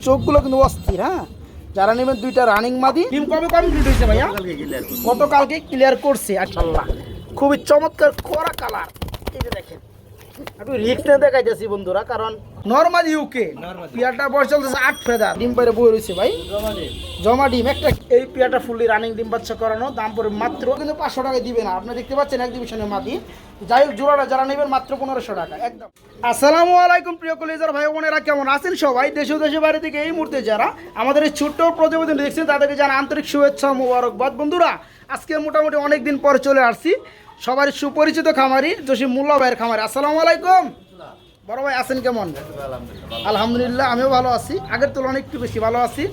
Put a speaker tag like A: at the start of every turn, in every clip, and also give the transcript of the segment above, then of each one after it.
A: চোখগুলো কিন্তু অস্থির হ্যাঁ? যারা নেবেন দুইটা রানিং মাদি। টিম কবে কমপ্লিট হয়েছে ভাইয়া? গতকালকে ক্লিয়ার করছে আচ্ছা খুবই চমৎকার কড়া কালার এই যে দেখেন। একটু রিক্স নিয়ে দেখাইতেছি বন্ধুরা কারণ নর্মাল ইউকে পিয়ারটা বয়স চলতেছে আট ফেদার। ডিম পাইরে বই রয়েছে ভাই। জমা ডিম। একটা এই পিয়ারটা ফুললি রানিং ডিম বাচ্চা করানো দাম পড়ে মাত্র কিন্তু পাঁচশো টাকায় দিবে না। আপনি দেখতে পাচ্ছেন এক ডিভিশনের যাই হোক জোড়াটা যারা নেবেন মাত্র পনেরোশো টাকা একদম। আসসালামু আলাইকুম প্রিয় কলেজার ভাই বোনেরা কেমন আছেন সবাই? দেশ দেশের বাইরে থেকে এই মুহূর্তে যারা আমাদের এই ছোট্ট প্রতিবেদন দেখছেন তাদেরকে জানা আন্তরিক শুভেচ্ছা মোবারকবাদ। বন্ধুরা আজকে মোটামুটি অনেক দিন পরে চলে আসছি। সবার সুপরিচিত খামারি জসিম মুল্লা ভাইয়ের খামারি। আসসালামু আলাইকুম। বড় ভাই আছেন কেমন? আলহামদুলিল্লাহ আমিও ভালো আছি। আগের তুলনায় একটু বেশি ভালো আছি।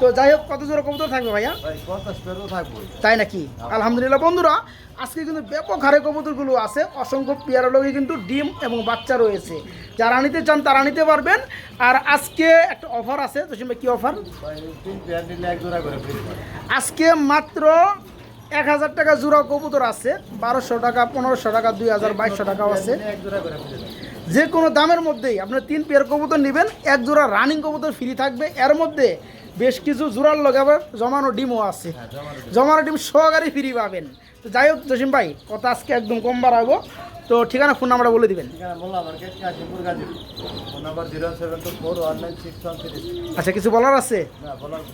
A: তো যাই হোক কত জোর কবুতর থাকবে ভাইয়া? তাই নাকি? আলহামদুলিল্লাহ বন্ধুরা আজকে কিন্তু ব্যাপক হারে কবুতরগুলো আছে। অসংখ্য পেয়ারা লোকে কিন্তু ডিম এবং বাচ্চা রয়েছে। যারা নিতে চান তারা নিতে পারবেন। আর আজকে একটা অফার আছে। তো কি অফার? আজকে মাত্র এক হাজার টাকা জোড়া কবুতর আছে বারোশো টাকা পনেরোশো টাকা দুই হাজার বাইশশো টাকাও আছে। যে কোনো দামের মধ্যেই আপনি তিন পেয়ার কবুতর নেবেন এক জোড়া রানিং কবুতর ফ্রি থাকবে। এর মধ্যে বেশ কিছু জোড়ার লগে আবার জমানো ডিমও আছে। জমানো ডিম। সহকারে ফ্রি পাবেন। তো যাই হোক জসিম ভাই কথা আজকে একদম কম বাড়াবো। তো ঠিকানা ফোন নাম্বারটা বলে দিবেন। আচ্ছা কিছু বলার আছে?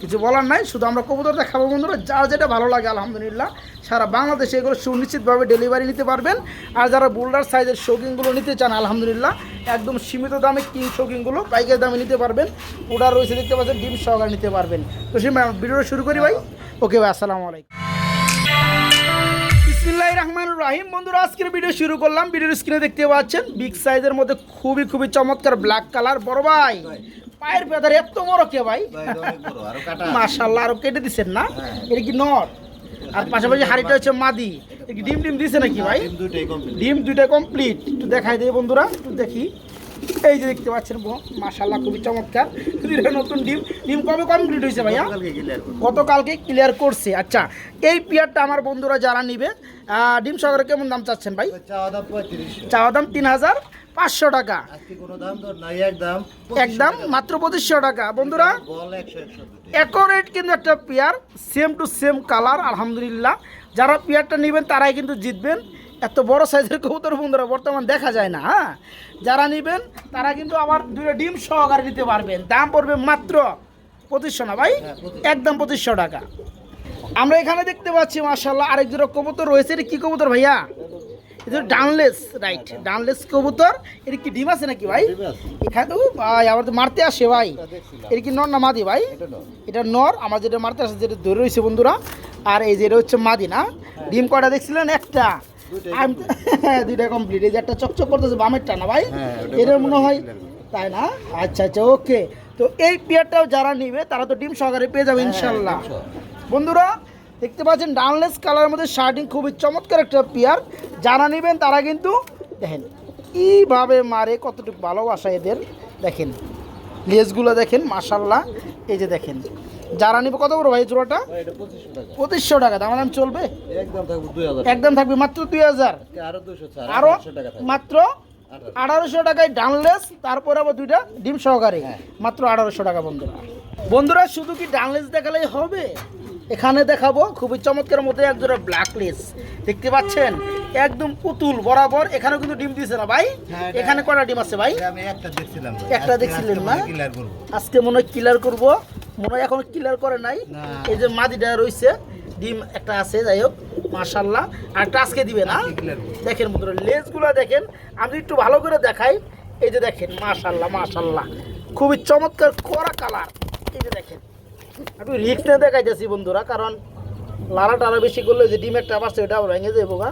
A: কিছু বলার নাই শুধু আমরা কবুতর দেখাবো বন্ধুরা যার যেটা ভালো লাগে আলহামদুলিল্লাহ। সারা বাংলাদেশে এগুলো সুনিশ্চিতভাবে ডেলিভারি নিতে পারবেন। আর যারা বোল্ডার সাইজের শৌকিংগুলো নিতে চান আলহামদুলিল্লাহ একদম সীমিত দামে কিং শৌকিংগুলো পাইকারি দামে নিতে পারবেন। ওটা রয়েছে দেখতে পাচ্ছেন ডিম সহকারে নিতে পারবেন। তো সেই ভিডিওটা শুরু করি ভাই। ওকে ভাই আসসালামু আলাইকুম। বিসমিল্লাহ রহমান রাহিম। বন্ধুরা আজকের ভিডিও শুরু করলাম। ভিডিওর স্ক্রিনে দেখতে পাচ্ছেন বিগ সাইজের মধ্যে খুবই খুবই চমৎকার ব্ল্যাক কালার বড় ভাই। পায়ের পেদার এত বড় কে ভাই? মাশাল্লাহ আরও কেটে। দিচ্ছেন না? এটা কি নট আর পাশাপাশি হাড়িটা হচ্ছে মাদি। ডিম ডিম দিছে নাকি ভাই? ডিম দুইটা কমপ্লিট একটু দেখাই দেয় বন্ধুরা একটু দেখি। এই যে দেখতে পাচ্ছেন মাশাল্লাহ খুবই চমৎকার। নতুন ডিম। ডিম কবে কমপ্লিট হয়েছে ভাইয়া? গতকালকে ক্লিয়ার করছে। আচ্ছা এই পিয়ারটা আমার বন্ধুরা যারা নিবে ডিম সহকারে কেমন দাম চাচ্ছেন ভাই? চাওয়া দাম তিন হাজার পাঁচশো টাকা। একদম মাত্র পঁচিশশো টাকা। বন্ধুরা একরেট কিন্তু একটা pair same to same colour আলহামদুলিল্লাহ। যারা পেয়ারটা নেবেন তারাই কিন্তু জিতবেন। এত বড় সাইজের কবুতর বন্ধুরা বর্তমান দেখা যায় না হ্যাঁ? যারা নেবেন তারা কিন্তু আবার দুটো ডিম সহকারে নিতে পারবেন। দাম পড়বে মাত্র পঁচিশশো না ভাই? একদম পঁচিশশো টাকা। আমরা এখানে দেখতে পাচ্ছি মার্শাল্লাহ আরেক দুটো কবুতর রয়েছে। এটা কি কবুতর ভাইয়া? এটা ডানলেস রাইট ডানলেস কবুতর। এটা কি ডিম আছে নাকি ভাই? এখানে তো ভাই আবার তো মারতে আসে ভাই। এটা কি নর না মাদি ভাই? এটা নর। আমার যেটা মারতে আসে যেটা ধরে রয়েছে বন্ধুরা। আর এই যে এটা হচ্ছে মাদি না? ডিম কটা দেখছিলেন? একটা। দুইটা কমপ্লিট এই যে একটা চকচক করতেছে বামেরটা না ভাই? এটার মনে হয় তাই না? আচ্ছা আচ্ছা ওকে। তো এই পেয়ারটাও যারা নিবে তারা তো ডিম সহকারে পেয়ে যাবে ইনশাল্লাহ। বন্ধুরা দেখতে পাচ্ছেন ডানলেস কালারের মধ্যে শার্টিং খুবই চমৎকার একটা পেয়ার যারা নেবেন তারা কিন্তু দেখেন কীভাবে মারে কতটুকু ভালোবাসা এদের। দেখেন লেজগুলো দেখেন মাশাল্লাহ এই যে দেখেন যারা নিবে কত বড় ভাই জোড়াটা পঁচিশশো টাকা। দাম দাম চলবে? একদম থাকবে মাত্র দুই হাজার। আরও মাত্র আঠারোশো। টাকায় ডানলেস তারপরে আবার দুইটা ডিম সহকারে। মাত্র আঠারোশো টাকা বন্ধুরা। বন্ধুরা শুধু কি ডানলেস দেখালেই হবে? এখানে দেখাবো খুবই চমৎকার মধ্যে এক জোড়া ব্ল্যাক লেস দেখতে পাচ্ছেন? একদম পুতুল বরাবর। এখানেও কিন্তু ডিম দিয়েছে না ভাই?
B: হ্যাঁ,
A: এখানে কটা ডিম আছে ভাই?
B: একটা দেখছিলাম।
A: একটা দেখছিলেন না? আজকে মনে হয় ক্লিয়ার করব। মনে হয় এখন ক্লিয়ার করে নাই। এই যে মাদিটা রয়েছে ডিম একটা আছে যাই হোক মাশাল্লাহ আর আজকে দিবে না। দেখেন বন্ধুরা লেজগুলো দেখেন আমি একটু ভালো করে দেখাই। এই যে দেখেন মাশাল্লাহ মাশাল্লাহ খুবই চমৎকার কড়া কালার। এই যে দেখেন আমি রিক্স নিয়ে দেখাইতেছি বন্ধুরা কারণ লালা টালা বেশি করলে যে ডিম একটা পারছে ওটা ভেঙে যাব গা।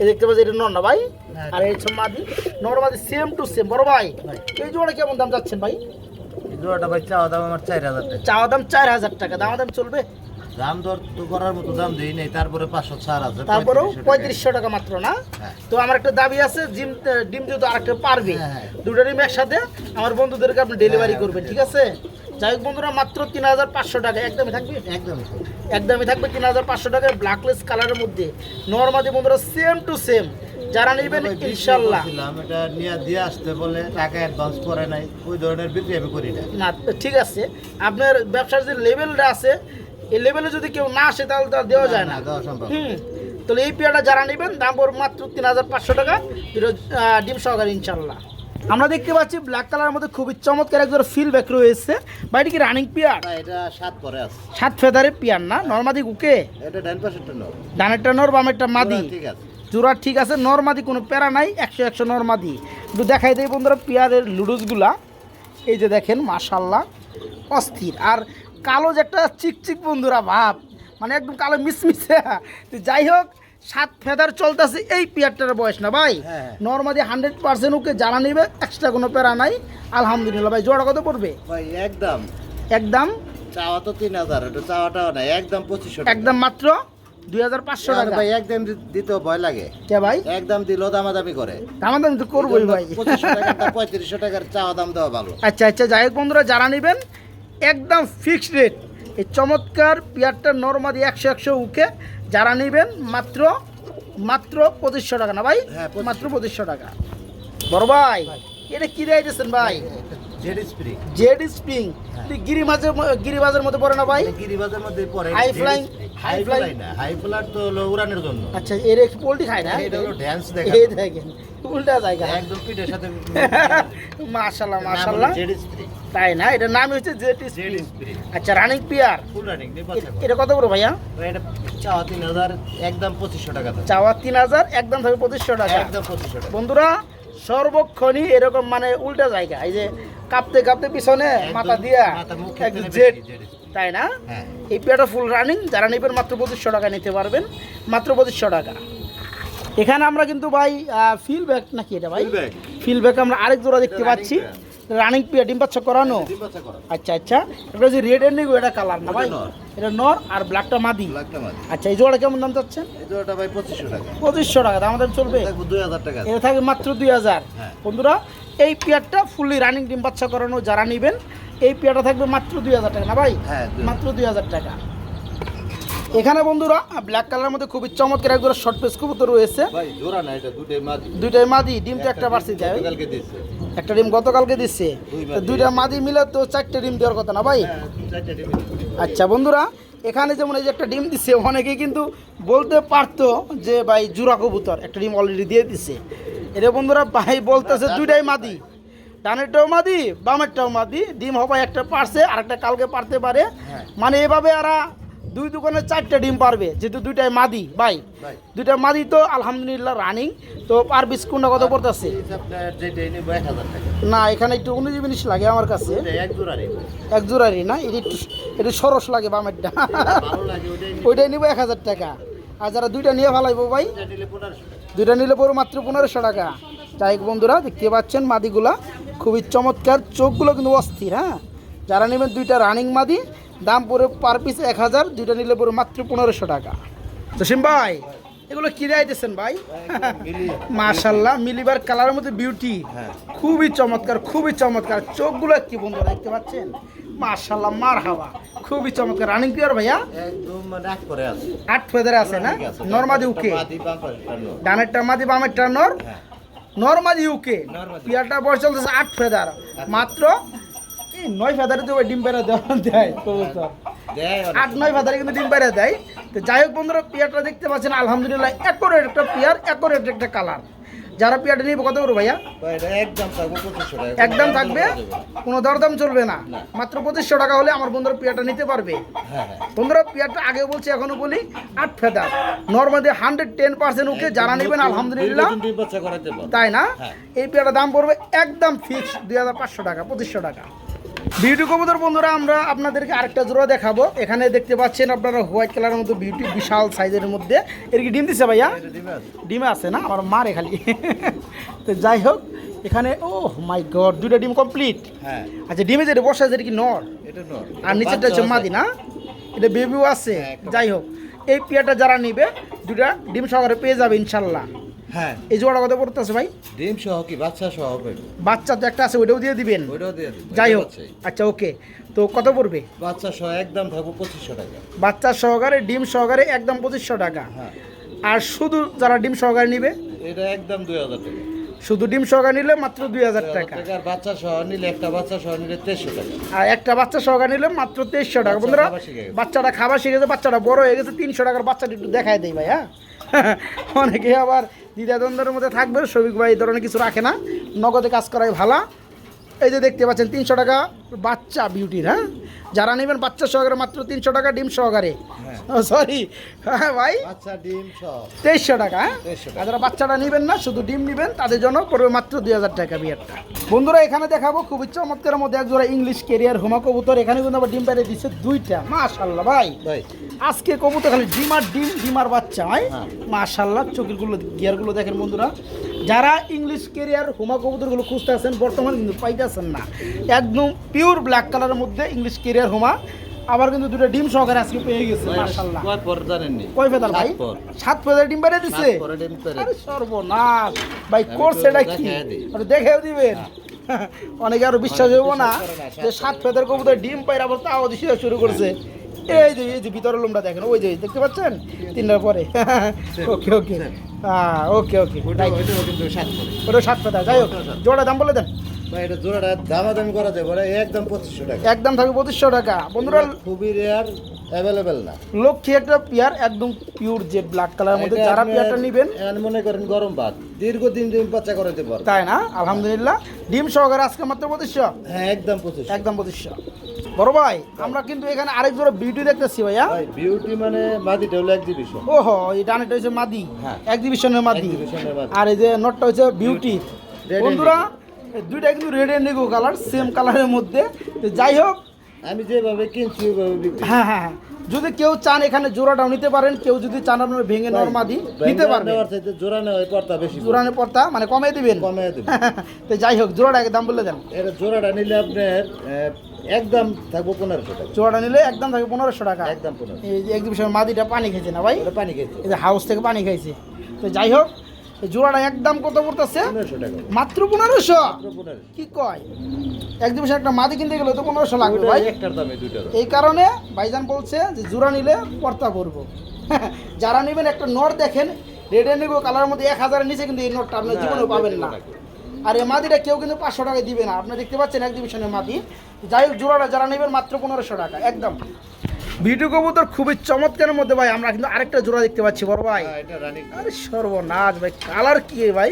A: এই দেখতে পাচ্ছি এটা নর না ভাই?
B: হ্যাঁ।
A: আর এই হচ্ছে মাদি। নর মাদি সেম টু সেম বড় ভাই এই জোড়া কেমন দাম যাচ্ছেন ভাই?
B: জোড়াটা ভাই চাওয়া দাম আমার চার হাজার টাকা।
A: চাওয়া দাম চার হাজার টাকা দাম দাম চলবে?
B: দাম দর তো করার মতো দাম দেই নাই তারপরে পাঁচশো চার হাজার
A: তারপরেও
B: পঁয়ত্রিশশো টাকা।
A: মাত্র না?
B: হ্যাঁ।
A: তো আমার একটা দাবি আছে জিম ডিম যেহেতু আরেকটা পারবে
B: হ্যাঁ, হ্যাঁ।
A: দুটো ডিম একসাথে আমার বন্ধুদেরকে আপনি ডেলিভারি করবেন ঠিক আছে? যাই হোক বন্ধুরা মাত্র তিন হাজার পাঁচশো টাকা একদমই থাকবে?
B: একদম
A: একদমই থাকবে তিন হাজার পাঁচশো টাকায় ব্ল্যাকলেস কালারের মধ্যে। নর্মালি বন্ধুরা সেম টু সেম যারা নেবেন ইনশাল্লাহ।
B: এটা নিয়ে দিয়ে আসতে বলে টাকা অ্যাডভান্স করে নাই ওই ধরনের বিক্রি আমি করি না।
A: না ঠিক আছে। আপনার ব্যবসার যে লেভেলটা আছে এই লেভেলে যদি কেউ না আসে তাহলে তো দেওয়া যায় না।
B: দেওয়া সম্ভব
A: হুম তাহলে এই পেয়ারটা যারা নেবেন দাম পড়বে মাত্র তিন হাজার পাঁচশো টাকা। এটা ডিম সহকারে ইনশাল্লাহ। আমরা দেখতে পাচ্ছি ব্ল্যাক কালারের মধ্যে খুবই চমৎকার একজন ফিল ব্যাক রয়েছে। বাড়ি কি রানিং পেয়ার?
B: এটা সাত পরে আছে।
A: সাত ফেদারের পেয়ার না? নর্মাদি গুকে
B: এটা ডান পাশেরটা নাও।
A: ডানেরটা নর বামেরটা মাদি।
B: ঠিক আছে।
A: জোড়া ঠিক আছে নর্মাদি কোনো প্যারা নাই একশো একশো নর্মাদি। একটু দেখাই দেয় বন্ধুরা পেয়ারের লুডুসগুলা। এই যে দেখেন মাশাল্লাহ অস্থির। আর কালো যে একটা চিকচিক বন্ধুরা ভাব মানে একদম কালো মিসমিসে। তো যাই হোক সাত ফেদার চলতেছে এই পেয়ারটার বয়স না ভাই?
B: হ্যাঁ।
A: নর্মাদি হান্ড্রেড পার্সেন্ট ওকে জানা নিবে এক্সট্রা কোনো প্যারা নাই। আলহামদুলিল্লাহ ভাই জোড়া কত পড়বে?
B: ভাই একদম।
A: একদম?
B: চাওয়া তো তিন হাজার চাওয়াটাও নাই একদম পঁচিশশো
A: একদম মাত্র? দুই হাজার পাঁচশো টাকা।
B: ভাই একদম দি- দিতেও ভয় লাগে।
A: কে ভাই?
B: একদম দিলেও দামাদামি করে।
A: দাম দাম তো করবোই ভাই।
B: পঁয়ত্রিশশো টাকার চাওয়া দাম দেওয়া ভালো।
A: আচ্ছা আচ্ছা যাই হোক বন্ধুরা যারা নেবেন একদম ফিক্সড রেট এই চমৎকার পেয়ারটা নর্মাদি একশো একশো উকে। যারা নেবেন মাত্র মাত্র পঁচিশশো টাকা না ভাই?
B: হ্যাঁ, 2500
A: মাত্র পঁচিশশো টাকা। বড় ভাই এটা কি দিয়েছেন ভাই?
B: Jade spring.
A: জেড গিরিবাজের মধ্যে পড়ে না ভাই?
B: গিরিবাজের মধ্যে
A: flying-
B: high
A: high flying-
B: fly না হাই তো হলো উড়ানের জন্য।
A: আচ্ছা এর পোল্ট্রি খায় না?
B: এটা হলো ড্যান্স
A: এই দেখেন উল্টা জায়গা।
B: একদম পিঠের সাথে
A: মাশাল্লাহ মাশাল্লাহ
B: জেড স্প্রিং।
A: তাই না? এটার নাম হচ্ছে জেড স্প্রিং। আচ্ছা রানিং পিয়ার
B: ফুল রানিং
A: এটা কত বড় ভাইয়া?
B: এটা চাওয়া তিন হাজার একদম পঁচিশশো টাকা দাম
A: চাওয়া তিন হাজার একদম থাকবে পঁচিশশো টাকা।
B: একদম পঁচিশশো টাকা।
A: বন্ধুরা সর্বক্ষণই এরকম মানে উল্টা জায়গা। এই যে কাঁপতে কাঁপতে পিছনে মাথা দিয়া জেট। তাই না?
B: হ্যাঁ।
A: এই পেয়ারটা ফুল রানিং যারা নেবেন মাত্র পঁচিশশো টাকা নিতে পারবেন। মাত্র পঁচিশশো টাকা। এখানে আমরা কিন্তু ভাই ফিল ব্যাক নাকি এটা ভাই? ফিল ব্যাক আমরা আরেক জোড়া দেখতে পাচ্ছি। রানিং ডিম বাচ্চা করানো?
B: ডিম বাচ্চা করা
A: আচ্ছা আচ্ছা। এটা যে রেড এন্ড এটা কালার না ভাই। এটা নর আর ব্ল্যাকটা মাদি। আচ্ছা এই জোড়া কেমন দাম চাচ্ছেন?
B: এই জোড়াটা ভাই পঁচিশশো টাকা।
A: পঁচিশশো টাকা দাম আমাদের চলবে?
B: দেখব দুই হাজার টাকা।
A: এটা থাকবে মাত্র দুই হাজার।
B: হ্যাঁ।
A: বন্ধুরা এই পেয়ারটা ফুললি রানিং ডিম বাচ্চা করানো যারা নেবেন এই পেয়ারটা থাকবে মাত্র দুই হাজার টাকা না ভাই?
B: হ্যাঁ,
A: মাত্র দুই হাজার টাকা। এখানে বন্ধুরা ব্ল্যাক কালারের মধ্যে খুবই চমৎকার একজন শর্ট পেস কবুতর রয়েছে।
B: ভাই জোড়া না এটা দুটোই মাঝি
A: দুইটাই মাদি ডিম তো একটা বাড়ছে যায়
B: দিচ্ছে
A: একটা ডিম গতকালকে দিচ্ছে দুইটা মাদি মিলে তো চারটে ডিম দেওয়ার কথা না ভাই?
B: হ্যাঁ, ডিম।
A: আচ্ছা বন্ধুরা এখানে যেমন এই যে একটা ডিম দিচ্ছে অনেকে কিন্তু বলতে পারতো যে ভাই জুরা কবুতর একটা ডিম অলরেডি দিয়ে দিছে। এটা বন্ধুরা ভাই বলতেছে দুইটাই মাদি। ডানেরটাও মাদি বামেরটাও মাদি ডিম হবাই একটা পারছে আর একটা কালকে পারতে পারে।
B: হ্যাঁ।
A: মানে এভাবে এরা দুই দোকানে চারটা ডিম পারবে যেহেতু দুইটাই মাদি ভাই। দুইটা মাদি তো আলহামদুলিল্লাহ রানিং তো পার পিস কোনটা কত পড়তেছে? না এখানে একটু উনিশ জিনিস লাগে আমার কাছে।
B: এক জোড়া নিবো
A: এক জোড়ারই না? এটা একটু একটু সরস লাগে বামেরটা। ওইটাই নিবো। এক হাজার টাকা। আর যারা দুইটা নিয়ে ভালাইবো ভাই? দুইটা নিলে পড়ো মাত্র পনেরোশো টাকা। যাই বন্ধুরা দেখতে পাচ্ছেন মাদিগুলা। খুবই চমৎকার চোখগুলো কিন্তু অস্থির হ্যাঁ? যারা নেবেন দুইটা রানিং মাদি দাম পড়ে পার পিস এক হাজার দুইটা নিলে পড়ে মাত্র পনেরোশো টাকা। জসিম ভাই এগুলো কি দিতেছেন ভাই। মাশাল্লাহ মিলিবার কালারের মধ্যে বিউটি
B: হ্যাঁ।
A: খুবই চমৎকার খুবই চমৎকার। চোখগুলো কি বন্ধুরা দেখতে পাচ্ছেন? মাশাল্লাহ মার হাওয়া খুবই চমৎকার। রানিং পিয়ার ভাইয়া?
B: একদম এক আছে।
A: আট ফেদারে আছে না। নর্মাদি উকে। ডানেরটা মাদি বামেরটা নর?
B: হ্যাঁ।
A: নর্মাদি ইউকে পিয়ারটা বয়স চলতেছে আট ফেদার মাত্র এই নয় ফেদারে তো ডিম পেরে দেয় কবুতর। আট নয় ফেদারে কিন্তু ডিম পেরে দেয়। তো যাই হোক বন্ধুরা পিয়ারটা দেখতে পাচ্ছেন আলহামদুলিল্লাহ একরেট একটা পিয়ার একরেট একটা কালার যারা পিয়ারটা নিয়ে কত করব ভাইয়া?
B: একদম থাকব
A: একদম থাকবে? কোনো দরদাম চলবে না। মাত্র পঁচিশশো টাকা হলে আমার বন্ধুরা পিয়াটা নিতে পারবে।
B: হ্যাঁ হ্যাঁ।
A: বন্ধুরা পিয়াটা আগে বলছি এখনও বলি আট feather normally hundred ten percent okay যারা নেবেন আলহামদুলিল্লাহ। তাই না?
B: হ্যাঁ।
A: এই পিয়াটার দাম পড়বে একদম ফিক্সড দুই হাজার পাঁচশো টাকা পঁচিশশো টাকা। বিউটি কবুতর বন্ধুরা আমরা আপনাদেরকে আরেকটা জোড়া দেখাবো। এখানে দেখতে পাচ্ছেন আপনারা হোয়াইট কালারের মধ্যে বিউটি বিশাল সাইজের মধ্যে। এর কি ডিম দিছে ভাইয়া?
B: ডিমে আছে।
A: না? আমার মারে খালি। তো যাই হোক এখানে ও মাই গড দুইটা ডিম কমপ্লিট
B: হ্যাঁ।
A: আচ্ছা ডিমে যেটা বসা যেটা কি নর? আর নিচেরটা হচ্ছে মাদি না? এটা বেবিও আছে।
B: হ্যাঁ,
A: যাই হোক এই পেয়ারটা যারা নিবে দুটা ডিম সহকারে পেয়ে যাবে ইনশাল্লাহ।
B: হ্যাঁ।
A: এই জোড়া কত পড়তেছে ভাই?
B: ডিম সহ কি বাচ্চা সহ হবে
A: বাচ্চা তো একটা আছে ওইটাও দিয়ে দিবেন?
B: ওইটাও দিয়ে দিবো
A: যাই হোক আচ্ছা ওকে। তো কত পড়বে?
B: বাচ্চা সহ একদম থাকব পঁচিশশো টাকা।
A: বাচ্চা সহকারে ডিম সহকারে একদম পঁচিশশো টাকা।
B: হ্যাঁ।
A: আর শুধু যারা ডিম সহকারে নিবে?
B: এটা একদম দুই হাজার টাকা।
A: শুধু ডিম সহকারে নিলে মাত্র দুই হাজার টাকা।
B: আর বাচ্চা সহ নিলে একটা বাচ্চা সহ নিলে তেইশশো টাকা।
A: আর একটা বাচ্চা সহকারে নিলে মাত্র তেইশশো টাকা। বন্ধুরা
B: খাবার শিখে গেছে।
A: বাচ্চাটা খাবার শিখেছে বাচ্চাটা বড় হয়ে গেছে তিনশো টাকার বাচ্চাটা একটু দেখায় দেয় ভাই হ্যাঁ? অনেকে আবার দ্বিধাদ্বন্দ্বের মধ্যে থাকবে শ্রমিক ভাই এই ধরনের কিছু রাখে না। নগদে কাজ করাই ভালো। এই যে দেখতে পাচ্ছেন, তিনশো টাকা বাচ্চা বিউটির হ্যাঁ? যারা নেবেন বাচ্চা সহকারে মাত্র তিনশো টাকা ডিম সহকারে। সরি হ্যাঁ ভাই।
B: বাচ্চা
A: তেইশশো টাকা হ্যাঁ?
B: 2300
A: যারা বাচ্চাটা নেবেন না শুধু ডিম নেবেন তাদের জন্য পড়বে মাত্র দুই হাজার টাকা বিয়ারটা। বন্ধুরা এখানে দেখাবো খুব খুবই চমৎকারের মধ্যে একজোড়া ইংলিশ কেরিয়ার হোমা কবুতর। এখানে কিন্তু আবার ডিম বাইরে দিচ্ছে দুইটা। মাশাল্লাহ ভাই।
B: ভাই।
A: আজকে কবুতর খালি ডিম আর ডিম ডিম আর বাচ্চা ভাই।
B: হ্যাঁ।
A: মাশাল্লাহ চোখেরগুলো গিয়ারগুলো দেখেন বন্ধুরা। যারা ইংলিশ কেরিয়ার হুমা কবুতরগুলো খুঁজতে আছেন বর্তমানে কিন্তু পাইতেছেন না। একদম পিওর ব্ল্যাক কালারের মধ্যে ইংলিশ কেরিয়ার হোমা। আবার কিন্তু দুটো ডিম সহকারে আজকে পেয়ে গেছে
B: কয় পর জানেননি?
A: কয় ফেদার ভাই
B: সাত
A: ফেদার ডিম বাইরে দিছে? আরে সর্বনাশ। ভাই কোর্স এটা কি? আরে দেখেও দিবেন। অনেকে আরও বিশ্বাস হইব না যে সাত ফেদার কবুতর ডিম পাইরা আবার তাও দিছে শুরু করছে। এই যে এই যে ভিতরের লোমটা দেখেন ওই যে দেখতে পাচ্ছেন? তিনটার পরে। ওকে ওকে। হ্যাঁ ওকে ওকে।
B: ওটা সাত
A: পাতা যাই হোক জোড়া দাম বলে দেন।
B: ভাই এটা জোড়াটা দামাদামি করা যাবে একদম পঁচিশশো টাকা।
A: একদম থাকবে পঁচিশশো টাকা। বন্ধুরা
B: খুবই রেয়ার অ্যাভেলেবেল না।
A: লক্ষ্মী একটা পেয়ার একদম পিওর জেড ব্ল্যাক কালারের মধ্যে যারা পেয়ারটা নেবেন
B: মনে করেন গরম ভাত। দীর্ঘদিন ডিম বাচ্চা করাতে পারবে
A: তাই না? আলহামদুলিল্লাহ। ডিম সহকারে আজকে মাত্র পঁচিশশো।
B: হ্যাঁ একদম পঁচিশ
A: একদম পঁচিশশো। বড় ভাই আমরা কিন্তু এখানে আরেক জোড়া বিউটি দেখতেছি ভাইয়া।
B: ভাই বিউটি মানে মাদিটা হলো এক্সিবিশন
A: ওহো এই ডানেটা হচ্ছে মাদি।
B: হ্যাঁ।
A: এক্সিবিশনের মাদি।
B: মাদি।
A: আর এই যে নটটা হচ্ছে বিউটি বন্ধুরা দুইটা কিন্তু রেড এন্ড নিগো কালার সেম কালারের মধ্যে। যাই হোক
B: আমি যেভাবে কিনছি
A: হ্যাঁ হ্যাঁ হ্যাঁ। যদি কেউ চান এখানে জোড়াটাও নিতে পারেন কেউ যদি চান আপনার ভেঙে নেওয়ার মাদি নিতে পারবেন।
B: জোড়া নেওয়া হয় পড়তা বেশি
A: জোড়ানের পর্তা মানে কমে দিবেন।
B: কমে দেবে
A: তো যাই হোক জোড়াটাকে দাম বলে দেন।
B: এটা জোড়াটা নিলে আপনার একদম থাকব পনেরোশো টাকা।
A: জোড়াটা নিলে একদম থাকে পনেরোশো টাকা।
B: একদম পনেরো
A: এই যে এক্সিবিশনের মাদিটা পানি খেয়েছে না ভাই?
B: পানি খেয়েছে
A: হাউস থেকে পানি খাইছে। তো যাই হোক জোড়াটা একদম কত পড়তেছে? মাত্র পনেরোশো? কি কয়? এক্সিবিশন একটা মাদি কিনতে গেলে তো পনেরোশো লাগবে ভাই। এই কারণে ভাইজান বলছে যে জোড়া নিলে পর্তা পড়ব যারা নেবেন একটা নট দেখেন রেডে নিব কালারের মধ্যে এক হাজারের নিচে কিন্তু এই নোটটা আপনার
B: না,
A: জীবনেও পাবেন না। আর এই মাদিটা কেউ কিন্তু পাঁচশো টাকায় দিবে না। আপনি দেখতে পাচ্ছেন এক্সিবিশনের মাদি। যাই হোক জোড়াটা যারা নেবেন মাত্র পনেরোশো টাকা একদম। ভিডিও কবুতর খুবই চমৎকারের মধ্যে ভাই আমরা কিন্তু আরেকটা জোড়া দেখতে পাচ্ছি বড় ভাই।
B: হ্যাঁ,
A: আরে সর্বনাশ ভাই কালার কি ভাই?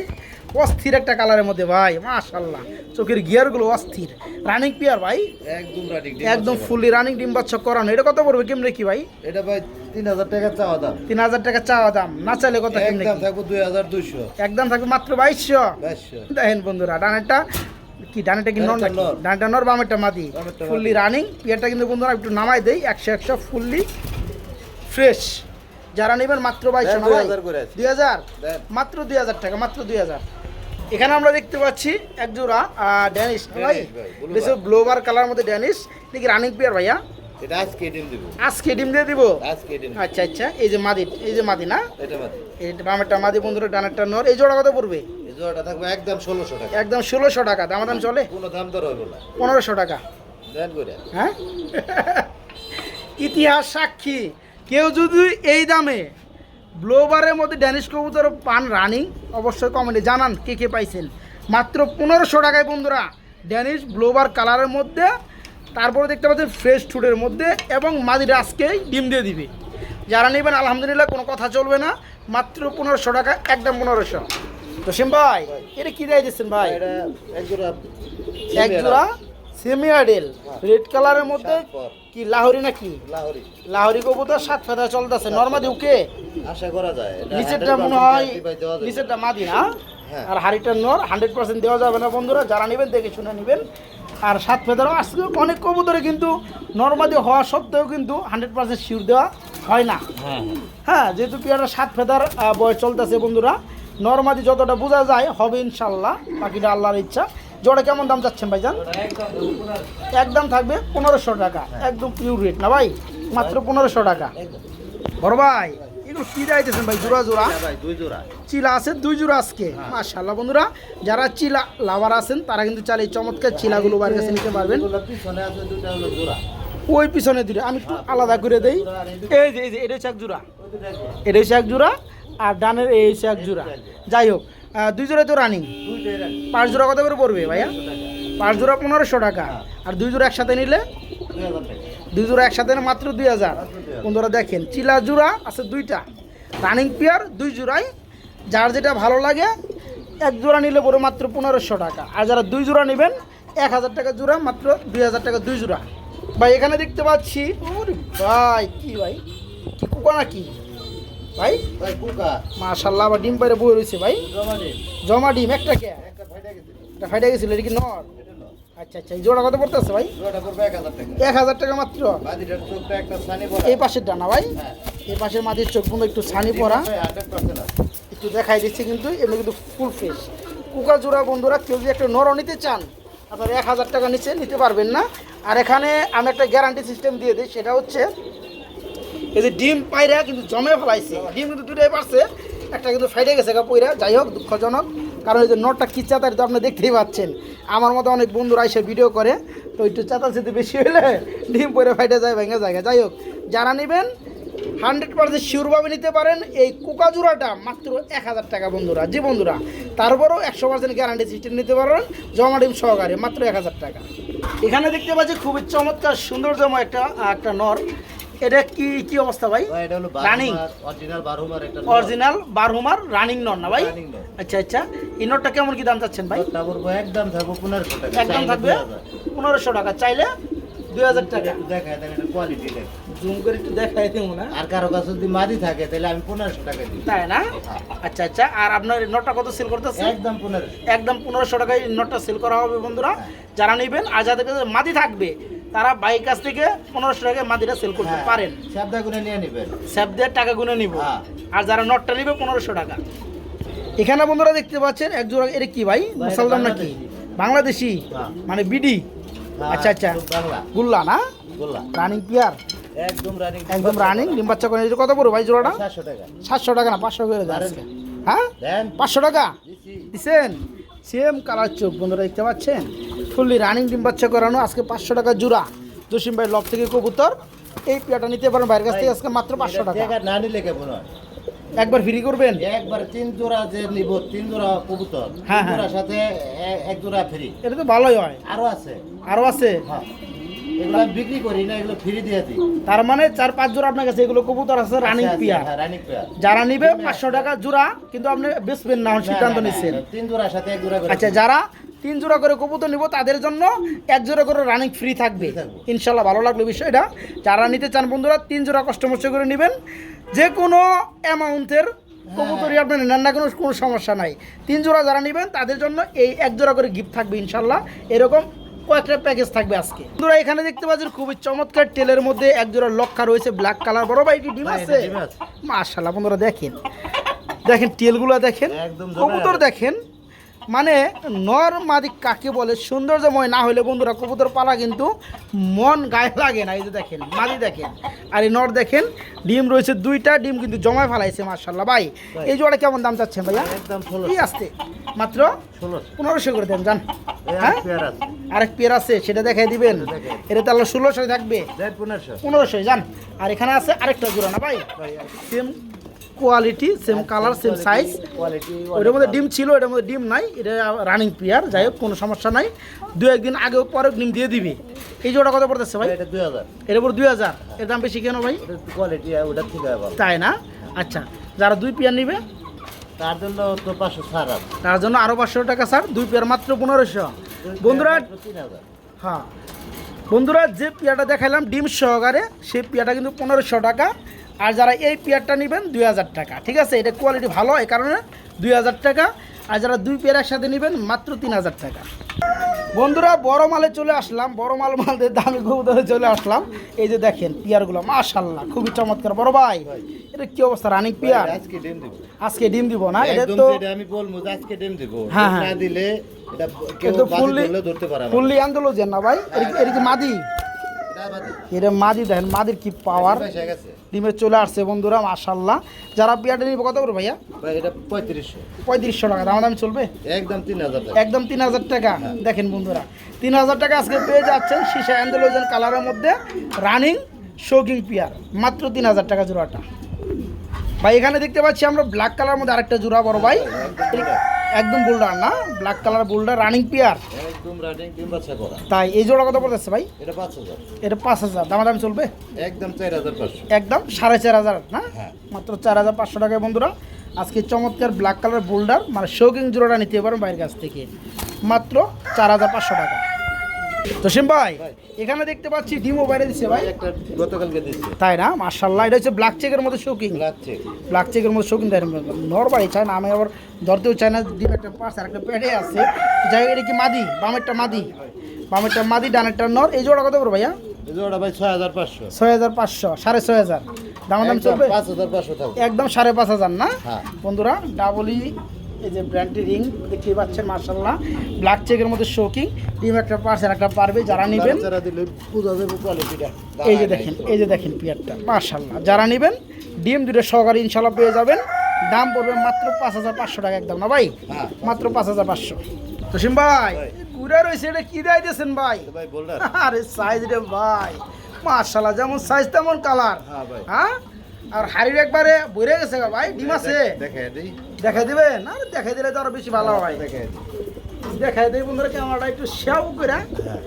A: অস্থির একটা কালারের মধ্যে ভাই মাশাল্লাহ চোখের গিয়ারগুলো অস্থির। রানিং পিয়ার ভাই?
B: একদম রানিং
A: একদম ফুললি রানিং ডিম বাচ্চা করানো। এটা কত পড়বে কেমনে কি ভাই?
B: এটা ভাই তিন হাজার টাকা চাওয়া দাম।
A: তিন হাজার টাকা চাওয়া দাম। না চাইলে কত
B: একদম
A: কি?
B: দুই হাজার দুইশো।
A: একদম থাকবে মাত্র বাইশশো। দেখেন বন্ধুরা ডানেরটা কি ডানেটা কি নর। ডানেটা নর। বামেরটা মাদি? ফুললি রানিং পিয়ারটা কিন্তু বন্ধুরা একটু নামাই দেই একশো একশো ফুললি ফ্রেশ যারা নেবেন মাত্র বাইশশো না ভাই?
B: 2000 করে। আছে।
A: দুই হাজার? মাত্র দুই হাজার টাকা মাত্র দুই হাজার। এখানে আমরা দেখতে পাচ্ছি এক জোড়া ড্যানিশ ভাই। ব্লোবার কালার মধ্যে ড্যানিশ নাকি রানিং পিয়ার ভাইয়া?
B: এটা আজকে ডিম দিব।
A: আজকে ডিম দিয়ে দিব?
B: আজকে ডিম
A: আচ্ছা আচ্ছা এই যে মাদি এই যে মাদি না?
B: এটা
A: বামেরটা মাদি বন্ধুরা ডানেরটা নর। এই জোড়া কত পড়বে?
B: জোড়াটা থাকবে একদম ষোলোশো টাকা।
A: একদম ষোলোশো টাকা দাম দাম চলে?
B: কোনো দাম দর হইব না।
A: পনেরোশো টাকা।
B: দেন করে।
A: হ্যাঁ? ইতিহাস সাক্ষী। কেউ যদি এই দামে ব্লোবারের মধ্যে ড্যানিশ কবুতর পান রানিং অবশ্যই কমেন্টে জানান কে কে পাইছেন। মাত্র পনেরোশো টাকায় বন্ধুরা ড্যানিশ ব্লোবার কালারের মধ্যে তারপরে দেখতে পাচ্ছেন ফ্রেশ ফুডের মধ্যে এবং মাদিরা আজকেই ডিম দিয়ে দিবে। যারা নেবেন আলহামদুলিল্লাহ কোনো কথা চলবে না। মাত্র পনেরোশো টাকা একদম পনেরোশো। তো সেম ভাই এটা কী দিয়ে দিচ্ছেন ভাই?
B: এক জোড়া
A: সেমি আইডেল রেড কালারের মধ্যে কি লাহোরি নাকি?
B: লাহোরি।
A: লাহোরি কবুতর সাত ফেদা চলতেছে নর্মাদি উকে
B: আশা করা যায়
A: নিচেরটা মনে হয়। নিচেরটা মাদি না?
B: হ্যাঁ।
A: আর হাড়িটা নর হান্ড্রেড পার্সেন্ট দেওয়া যাবে না বন্ধুরা যারা নেবেন দেখে শুনে নেবেন। আর সাত ফেদারও আজকে অনেক কবুতরে কিন্তু নর্মাদি হওয়া সত্ত্বেও কিন্তু হান্ড্রেড পার্সেন্ট শিওর দেওয়া হয় না।
B: হ্যাঁ হ্যাঁ।
A: হ্যাঁ যেহেতু পেয়ারা সাত ফেদার বয়স চলতেছে বন্ধুরা নর্মাদি যতটা বোঝা যায় হবে ইনশাল্লাহ। বাকিটা আল্লাহর ইচ্ছা। জোড়া কেমন দাম চাচ্ছেন ভাইজান? একদম থাকবে পনেরোশো টাকা। একদম পিওর রেট না ভাই? মাত্র পনেরোশো টাকা। বড় ভাই এগুলো কি যাইতেছেন ভাই? জোড়া জোড়া?
B: দুই জোড়া।
A: চিলা আছে দুই জোড়া আজকে? মাশাল্লাহ বন্ধুরা যারা চিলা লাভার আছেন তারা কিন্তু চমৎকার চিলাগুলো কাছে নিতে পারবেন। ওই পিছনে দুটো আমি একটু আলাদা করে দেই। এই যে এই যে এটা হচ্ছে এক জোড়া। এটা হচ্ছে এক জোড়া। আর ডানের এই হচ্ছে এক জোড়া। যাই হোক দুই জোড়া তো রানিং পাঁচ জোড়া কত করে পড়বে ভাইয়া? পাঁচ জোড়া পনেরোশো টাকা। আর দুই জোড়া একসাথে নিলে?
B: দুই
A: জোড়া একসাথে মাত্র দুই হাজার। বন্ধুরা দেখেন, চিলা জোড়া আছে দুইটা। রানিং পেয়ার দুই জোড়াই। যার যেটা ভালো লাগে, এক জোড়া নিলে পড়ে মাত্র পনেরোশো টাকা। আর যারা দুই জোড়া নেবেন, এক হাজার টাকা জোড়া, মাত্র দুই হাজার টাকা দুই জোড়া। ভাই, এখানে দেখতে পাচ্ছি ভাই, কি ভাই? কি কুকা নাকি? ভাই?
B: ভাই কুকা।
A: মাশাল্লাহ আবার ডিম পাইরে বই রয়েছে ভাই।
B: জমা দিন
A: জমা ডিম একটা কে?
B: একটা ফাইটা গেছে
A: এটা ফাইটে গেছিল এটা কি নর? আচ্ছা আচ্ছা এই জোড়া কত পড়তেছে ভাই?
B: জোড়াটা করবে এক হাজার টাকা।
A: এক হাজার টাকা মাত্র?
B: বাদিটার চোখটা একটা সানি বলা
A: এই পাশের ডানা ভাই?
B: হ্যাঁ।
A: এই পাশের মাটির চোখ বন্ধ একটু ছানি
B: পার্সেন্ট
A: একটু দেখাই দিচ্ছি কিন্তু এমনি কিন্তু ফুল ফেস কুকা জোড়া বন্ধুরা কেউ যদি একটা নর নিতে চান আপনার এক হাজার টাকা নিচে নিতে পারবেন না। আর এখানে আমি একটা গ্যারান্টি সিস্টেম দিয়ে দিই সেটা হচ্ছে এই যে ডিম পায়রা কিন্তু জমে ফেলাইছে। ডিম কিন্তু দুটাই পারছে, একটা কিন্তু ফাইটে গেছে গা পইরা। যাই হোক, দুঃখজনক। কারণ এই যে নটটা কি চাতারি তো আপনি দেখতেই পাচ্ছেন। আমার মতো অনেক বন্ধুরা এসে ভিডিও করে, তো একটু চাতা চেতে বেশি হলে ডিম পরে ফাইটে যায়, ভেঙে যায় যাই হোক, যারা নেবেন, হান্ড্রেড পার্সেন্ট শিওরভাবে নিতে পারেন। এই কোকা জোড়াটা মাত্র এক হাজার টাকা বন্ধুরা, জি বন্ধুরা। তারপরেও একশো পার্সেন্ট গ্যারান্টি সিস্টেম নিতে পারেন, জমা ডিম সহকারে, মাত্র এক হাজার টাকা। এখানে দেখতে পাচ্ছি খুবই চমৎকার সৌন্দর্যম একটা একটা নর। এটা কি কি অবস্থা ভাই?
B: ভাই, এটা হলো
A: রানিং
B: অরিজিনাল বারহুমার একটা
A: অরিজিনাল বারহুমার রানিং নর না ভাই? আচ্ছা আচ্ছা। এই নটটা কেমন কি দাম চাচ্ছেন ভাই?
B: একদম থাকব পনেরোশো টাকা।
A: একদম থাকবে?
B: 2000
A: পনেরোশো টাকা। চাইলে দুই হাজার টাকা।
B: দেখায় এটা কোয়ালিটি দেখ
A: জুম করে একটু দেখাই দেবো না।
B: আর কারও কাছে যদি মাদি থাকে তাহলে আমি টাকা দিই।
A: তাই না? আচ্ছা আচ্ছা। আর আপনার নটটা কত সেল করতেছে?
B: একদম পনেরোশো।
A: একদম পনেরোশো টাকায় নটটা সেল করা হবে বন্ধুরা। যারা নেবেন আর যাদের কাছে মাদি থাকবে তারা বাইক কাছ থেকে পনেরোশো টাকায় মাদিটা সেল করতে
B: হ্যাঁ।
A: পারেন।
B: সাবদা গুনে নিয়ে নিবেন।
A: স্যাপ দিয়ে টাকা গুনে নিব।
B: হ্যাঁ।
A: আর যারা নটটা নিবে পনেরোশো টাকা। এখানে বন্ধুরা দেখতে পাচ্ছেন এক জোড়া এটা কি ভাই? মুসলমান নাকি? বাংলাদেশি।
B: হ্যাঁ।
A: মানে বিডি? আচ্ছা আচ্ছা। গুল্লা না? রানিং পিয়ার
B: একদম রানিং
A: একদম রানিং ডিম বাচ্চা করে। কত পড়ো ভাই জোড়াটা?
B: সাতশো টাকা।
A: টাকা না পাঁচশো করে হ্যাঁ? পাঁচশো টাকা?
B: দিছি।
A: দিছেন? সেম কালার চোখ বন্ধুরা দেখতে পাচ্ছেন? ফুললি রানিং ডিম বাচ্চা করানো আজকে পাঁচশো টাকা জোড়া। জসিম ভাই লক থেকে কবুতর। এই পেয়াটা নিতে পারেন বাইরের কাছ থেকে আজকে মাত্র পাঁচশো টাকা।
B: না নিলে কেমন
A: একবার ফ্রি করবেন?
B: একবার তিন জোড়া যে নিব তিন জোড়া কবুতর।
A: হ্যাঁ, হ্যাঁ।
B: জোড়ার সাথে এক জোড়া ফ্রি।
A: এটা তো ভালোই হয়।
B: আরও আছে।
A: আরও আছে?
B: হ্যাঁ। এগুলো বিক্রি করি না এগুলো ফ্রি দিয়ে দিই।
A: তার মানে চার পাঁচ জোড়া আপনার কাছে এগুলো কবুতর আছে রানিং পিয়ার
B: রানিং পেয়ার
A: যারা নিবে পাঁচশো টাকা জোড়া কিন্তু আপনি বেচবেন না সিদ্ধান্ত নিচ্ছেন
B: তিন জোড়ার সাথে এক জোড়া
A: আচ্ছা যারা তিন জোড়া করে কবুতর নিব তাদের জন্য এক জোড়া করে রানিং ফ্রি থাকবে। ইনশাল্লাহ ভালো লাগল বিষয়টা। যারা নিতে চান বন্ধুরা তিন জোড়া কষ্ট মষ্ট করে নেবেন। যে কোনো অ্যামাউন্টের কবুতরই আপনার নেন না কোনো কোনো সমস্যা নাই। তিন জোড়া যারা নেবেন তাদের জন্য এই এক জোড়া করে গিফট থাকবে ইনশাল্লাহ। এরকম কয়েকটা প্যাকেজ থাকবে আজকে। বন্ধুরা এখানে দেখতে পাচ্ছেন খুবই চমৎকার টেলের মধ্যে এক জোড়া লক্ষা রয়েছে ব্ল্যাক কালার বড় ভাই কি ডিম আছে?
B: এটা
A: মাশাল্লাহ বন্ধুরা দেখেন। দেখেন টেলগুলো দেখেন। কবুতর দেখেন। মানে নর মাদি কাকে বলে? সৌন্দর্যময় না হলে বন্ধুরা কবুতর পালা কিন্তু মন গায়ে লাগে না। এই যে দেখেন মাদি দেখেন আর এই নর দেখেন ডিম রয়েছে দুইটা ডিম কিন্তু জমায় ফেলাইছে মার্শাল্লাহ ভাই এই জোড়া কেমন দাম চাচ্ছেন ভাইয়া?
B: একদম ষোলো।
A: কি আসতে মাত্র পনেরোশো করে দেন জান।
B: এই
A: হ্যাঁ? আরেক পেয়ার আছে সেটা দেখাই দিবেন। এটা তাহলে ষোলোশো থাকবে।
B: পনেরোশো।
A: পনেরোশো যান আর এখানে আছে আরেকটা জোড়া না ভাই? Same quality same colour same size ওইটার মধ্যে ডিম ছিল এটার মধ্যে ডিম নাই এটা রানিং প্লেয়ার যাই হোক কোনো সমস্যা নাই। দু একদিন আগে পরে ডিম দিয়ে দিবি। এই যে ওটা কত পড়তেছে ভাই?
B: এটা দুই হাজার।
A: এর উপর দুই হাজার। এর দাম বেশি কেন ভাই?
B: কোয়ালিটি ওটার থেকে আবার
A: তাই না? আচ্ছা যারা দুই পেয়ার নিবে?
B: তার জন্য তো পাঁচশো ছাড়
A: তার জন্য আরও পাঁচশো টাকা স্যার দুই পেয়ার মাত্র পনেরোশো। বন্ধুরা হ্যাঁ। বন্ধুরা যে পেয়ারটা দেখালাম ডিম সহকারে সেই পেয়ারটা কিন্তু পনেরোশো টাকা। আর যারা এই পেয়ারটা নেবেন দুই হাজার টাকা ঠিক আছে? এটা কোয়ালিটি ভালো এই কারণে দুই হাজার টাকা। আর যারা দুই পেয়ার একসাথে নেবেন মাত্র তিন হাজার টাকা। বন্ধুরা বড় মালে চলে আসলাম। বড় মাল মালদের দামি কবুতরে চলে আসলাম। এই যে দেখেন পেয়ারগুলো মাশাল্লাহ খুবই চমৎকার। বড় ভাই এটা কি অবস্থা রানিং পেয়ার?
B: আজকে ডিম দিব।
A: আজকে ডিম দিব না? এটা তো
B: আমি বলব আজকে ডিম দিব।
A: হ্যাঁ, হ্যাঁ।
B: না দিলে এটা কেউ ধরতে পারে না।
A: ফুললি আন্দোলন না ভাই? এটা কি মাদি?
B: এটা
A: মাদি দেখেন মাদির কি পাওয়ার
B: পয়সা গেছে।
A: ডিমে চলে আসছে বন্ধুরা মাশাল্লাহ যারা পেয়ারটা নিবে কত করে ভাইয়া?
B: এটা পঁয়ত্রিশশো।
A: পঁয়ত্রিশশো টাকা। দাম দামি চলবে?
B: একদম তিন হাজার
A: একদম তিন হাজার টাকা। দেখেন বন্ধুরা তিন হাজার টাকা আজকে পেয়ে যাচ্ছেন সীসা অ্যান্ডোলোজেন কালারের মধ্যে রানিং শৌকিং পিয়ার। মাত্র তিন হাজার টাকা জোড়াটা। ভাই এখানে দেখতে পাচ্ছি আমরা ব্ল্যাক কালার মধ্যে আরেকটা জোড়া বড় ভাই। একদম বোল্ডার না black colour boulder running pair
B: একদম রানিং ডিম বাচ্চা করা।
A: তাই এই জোড়া কত পড়তেছে ভাই?
B: এটা পাঁচ হাজার।
A: এটা 5000 দাম দাম চলবে?
B: একদম চার হাজার পাঁচশো।
A: একদম সাড়ে চার হাজার না?
B: হ্যাঁ।
A: মাত্র চার হাজার পাঁচশো টাকায় বন্ধুরা আজকে চমৎকার ব্ল্যাক কালার বোল্ডার মানে শোকিং জোড়াটা নিতে পারেন বাইরের কাছ থেকে। মাত্র চার হাজার পাঁচশো টাকা। তো সিম ভাই এখানে দেখতে পাচ্ছি ডিমও বাইরে দিচ্ছে ভাই।
B: একটা গতকালকে দিচ্ছে।
A: তাই না? মার্শাল্লাহ এটা হচ্ছে ব্ল্যাক চেকের মধ্যে শৌকিং ব্ল্যাক চেকের মধ্যে শৌখিন দেয় নর বাড়ি চায় না আমি আবার ধরতেও চাই না ডিম একটা পার্স আর একটা প্যাডে আছে। যাই এটা কি মাদি? বামেরটা মাদি? বামেরটা মাদি ডানেরটা নর। এই জোড়া কত করে ভাইয়া?
B: ভাই ছয় হাজার পাঁচশো।
A: ছয় হাজার পাঁচশো সাড়ে ছয় হাজার। দাম দাম
B: একদম
A: চলবে?
B: পাঁচ হাজার পাঁচশো
A: একদম সাড়ে পাঁচ হাজার না?
B: হ্যাঁ।
A: বন্ধুরা ডাবলই এই যে ব্র্যান্ডের রিং দেখতে পাচ্ছেন মার্শাল্লাহ ব্ল্যাক চেকের মধ্যে শোকিং ডিম একটা পার্সেল একটা পারবে যারা নেবেন
B: বাচ্চারা দিলে
A: এই যে দেখেন এই যে দেখেন পিয়ারটা মার্শাল্লাহ যারা নেবেন ডিম দুটো সহকারে ইনশাল্লাহ পেয়ে যাবেন। দাম পড়বে মাত্র পাঁচ হাজার পাঁচশো টাকা একদম না ভাই?
B: হ্যাঁ।
A: মাত্র পাঁচ হাজার পাঁচশো। তো সিম ভাই। ঘুরে রয়েছে এটা কি দেয় দিয়েছেন ভাই আরে সাইজ রে ভাই মার্শাল্লাহ যেমন সাইজ তেমন কালার
B: হ্যাঁ ভাই।
A: হ্যাঁ? আর হাড়ির একবারে ভরে গেছে ভাই ডিম আছে।
B: দেখে
A: দিবেন আরে দেখাই দিলে তো আরও বেশি ভালো হয়।
B: দেখে
A: দেখাই দেই বন্ধুরা ক্যামেরাটা একটু শেয়ার করে।
B: হ্যাঁ।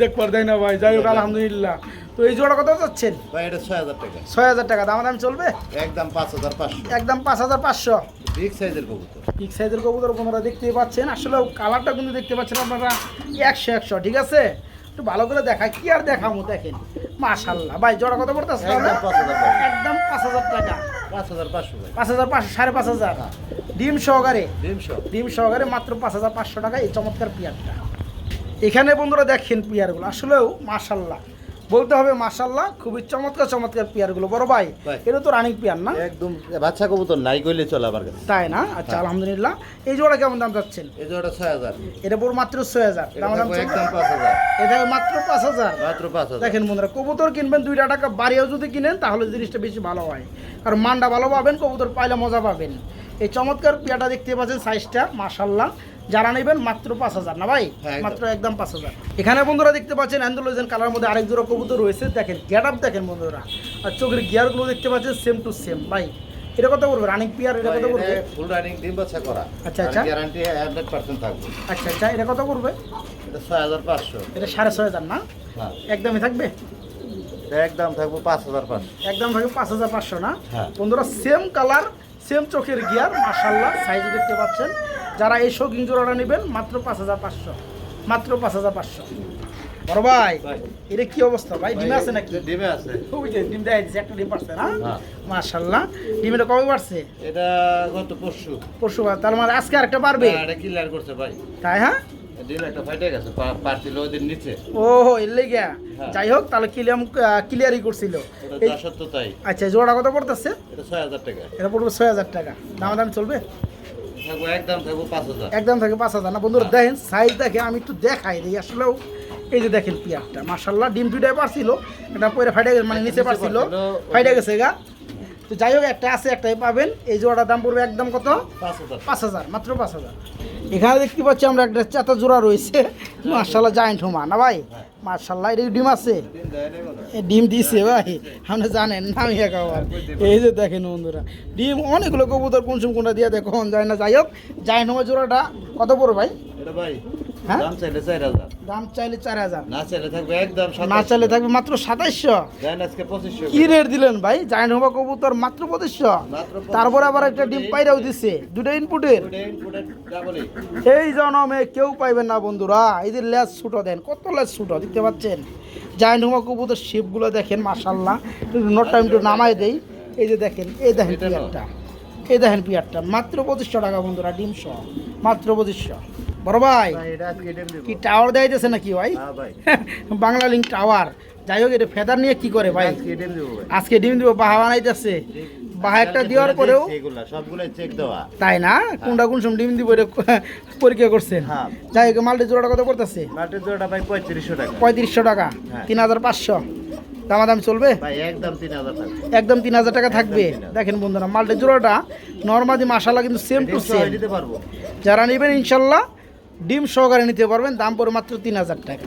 A: দেখবার দেয় না ভাই যাই হোক আলহামদুলিল্লাহ। তো এই জোড়া কত যাচ্ছেন?
B: ভাই এটা ছয় হাজার টাকা।
A: ছয় হাজার টাকা দাম দাম চলবে?
B: একদম পাঁচ হাজার পাঁচশো।
A: একদম পাঁচ হাজার পাঁচশো।
B: বিগ সাইজের কবুতর।
A: পিক সাইজের কবুতর আপনারা দেখতেই পাচ্ছেন। আসলে কালারটা কিন্তু দেখতে পাচ্ছেন আপনারা একশো একশো ঠিক আছে? একটু ভালো করে দেখায় কি আর দেখামো দেখেন? মাশাল্লাহ ভাই জোড়া কত পড়তেছে
B: একদম পাঁচ হাজার টাকা
A: একদম পাঁচ হাজার টাকা।
B: পাঁচ হাজার পাঁচশো
A: পাঁচ হাজার পাঁচশো সাড়ে পাঁচ হাজার। ডিম সহকারে?
B: ডিম সহ।
A: ডিম সহকারে মাত্র পাঁচ হাজার পাঁচশো টাকা এই চমৎকার পেয়ারটা। এখানে বন্ধুরা দেখেন পেয়ারগুলো। আসলেও মাশাল্লাহ বলতে হবে মাশাল্লাহ খুবই চমৎকার চমৎকার পেয়ারগুলো। বড় ভাই। এটা তো রানিং পেয়ার না?
B: একদম বাচ্চা কবুতর নাই কইলে চলে আমার কাছে
A: তাই না? আচ্ছা আলহামদুলিল্লাহ। এই জোড়া কেমন দাম যাচ্ছেন
B: এই জোড়া ছয় হাজার।
A: এটা পুরো মাত্র ছয় হাজার। দাম দাম
B: একদম পাঁচ হাজার।
A: এটা মাত্র পাঁচ হাজার।
B: মাত্র পাঁচ হাজার।
A: দেখেন বন্ধুরা কবুতর কিনবেন দুইটা টাকা বাড়িয়েও যদি কিনেন তাহলে জিনিসটা বেশি ভালো হয়। আর মানটা ভালো পাবেন কবুতর পাইলে মজা পাবেন। এই চমৎকার পিয়াটা দেখতে পাচ্ছেন সাইজটা মাশাল্লাহ যারা নেবেন মাত্র পাঁচ হাজার না ভাই?
B: হ্যাঁ,
A: মাত্র একদম পাঁচ হাজার। এখানে বন্ধুরা দেখতে পাচ্ছেন অ্যান্ডোলোজেন কালার মধ্যে আরেক জোড়া কবুতর রয়েছে। দেখেন গেট আপ দেখেন বন্ধুরা। আর চোখের গিয়ারগুলো দেখতে পাচ্ছেন সেম টু সেম ভাই। এটা কত করবে রানিং পিয়ার এটা কত করবে
B: ফুল রানিং বাচ্চা করা।
A: আচ্ছা, আচ্ছা।
B: গ্যারান্টি হান্ড্রেড পার্সেন্ট থাকবে।
A: আচ্ছা আচ্ছা এটা কত করবে
B: এটা ছয় হাজার পাঁচশো।
A: এটা সাড়ে ছয় হাজার না?
B: হ্যাঁ।
A: একদমই থাকবে?
B: একদম থাকবে পাঁচ হাজার পাঁচশো।
A: একদম ভাবে পাঁচ হাজার পাঁচশো না?
B: হ্যাঁ।
A: বন্ধুরা সেম কালার সেম চোখের গিয়ার মার্শাল্লাহ সাইজ দেখতে পাচ্ছেন। যারা এই শৌখিন জোড়াটা নেবেন মাত্র পাঁচ হাজার পাঁচশো। মাত্র পাঁচ হাজার পাঁচশো। বড় ভাই। এটা কি অবস্থা? ভাই ডিমে আছে নাকি?
B: ডিমে আছে।
A: যে ডিম দেয় একটা ডিম পারছে না
B: হ্যাঁ।
A: মার্শাল্লাহ ডিমটা কবে পারছে
B: এটা গত পরশু।
A: পরশু। তার মানে আজকে আরেকটা পারবে
B: না, এটা ক্লিয়ার করছে ভাই।
A: তাই হ্যাঁ? ও
B: হ্যাঁ।
A: যাই হোক তাহলে ক্লিয়ার ক্লিয়ারই করছিল। আচ্ছা জোড়া কত পড়তেছে?
B: এটা
A: পড়বে ছয় হাজার টাকা। দাম দাম চলবে
B: একদম
A: থাকে পাঁচ হাজার। না বন্ধুরা দেখেন সাইজ দেখে আমি একটু দেখাই দিই আসলেও। এই যে দেখেন পিয়ারটা মার্শাল্লাহ ডিম দুইটাই পারছিল এটা পরে ফাইটে গেছে মানে নিচে পারছিল।
B: পারছিল,
A: ফাইটে গেছে গা। তো যাই হোক একটা আছে একটাই পাবেন। এই জোড়াটার দাম পড়বে একদম কত?
B: পাঁচ হাজার।
A: মাত্র পাঁচ হাজার। এখানে দেখতে পাচ্ছি আমরা একটা চাতা জোড়া রয়েছে। মার্শাল্লাহ জায়েন্ট হোমা না ভাই? মার্শাল্লাহ এটা ডিম আছে?
B: ডিম হয়।
A: দিছে ভাই। আপনি জানেন নামি একেবার এই যে দেখেন বন্ধুরা ডিম অনেকগুলো কবুতর কোন সময় কোনটা দিয়ে দেখুন যায় না যাই হোক জায়েন্ট হোমা জোড়াটা কত পড়বে ভাই?
B: এটা ভাই
A: হ্যাঁ?
B: দাম চাইলে চার হাজার।
A: দাম চাইলে চার হাজার।
B: না চাইলে থাকবে একদম
A: না চাইলে থাকবে মাত্র সাতাইশশো।
B: আজকে পঁচিশশো।
A: কি রেট দিলেন ভাই? জায়েন্ট হোমা কবুতর মাত্র পঁচিশশো। তারপর আবার একটা ডিম পাইরাও দিছে। দুটো ইনপুটের
B: এই।
A: জনমে কেউ পাইবেন না বন্ধুরা। এই যে লেস ছুটো দেন কত লেস ছুটো দেখতে পাচ্ছেন? জায়েন্ট হোমা কবুতর শেপগুলো দেখেন আমি একটু নামাই দেই। এই যে দেখেন এই দেখেন পিয়ারটা। এই দেখেন পিয়ারটা। মাত্র পঁচিশশো টাকা বন্ধুরা ডিম সহ। মাত্র পঁচিশশো। বড় ভাই। কি টাওয়ার দেয় দিয়েছে নাকি ভাই?
B: হ্যাঁ
A: বাংলা লিঙ্ক টাওয়ার যাই হোক এটা ফেদার নিয়ে কি করে ভাই?
B: আজকে ডিম দিব
A: বাহা বানাইতেছে। বাহা একটা দেওয়ার পরেও তাই না? কোনটা কোন সময় ডিম দিব এটা পরীক্ষা করছেন।
B: হ্যাঁ।
A: যাই হোক মালটি জোড়াটা কত করতেছে
B: ভাই পঁয়ত্রিশশো টাকা।
A: পঁয়ত্রিশশো টাকা।
B: হ্যাঁ।
A: তিন হাজার পাঁচশো। দামাদামি চলবে?
B: একদম তিন হাজার টাকা।
A: থাকবে। দেখেন বন্ধুরা মালটি জোড়াটা নর্মালি মাসালা কিন্তু সেম টু সেম যারা নেবেন ইনশাল্লাহ ডিম সহকারে নিতে পারবেন দাম পড়ে মাত্র তিন হাজার টাকা।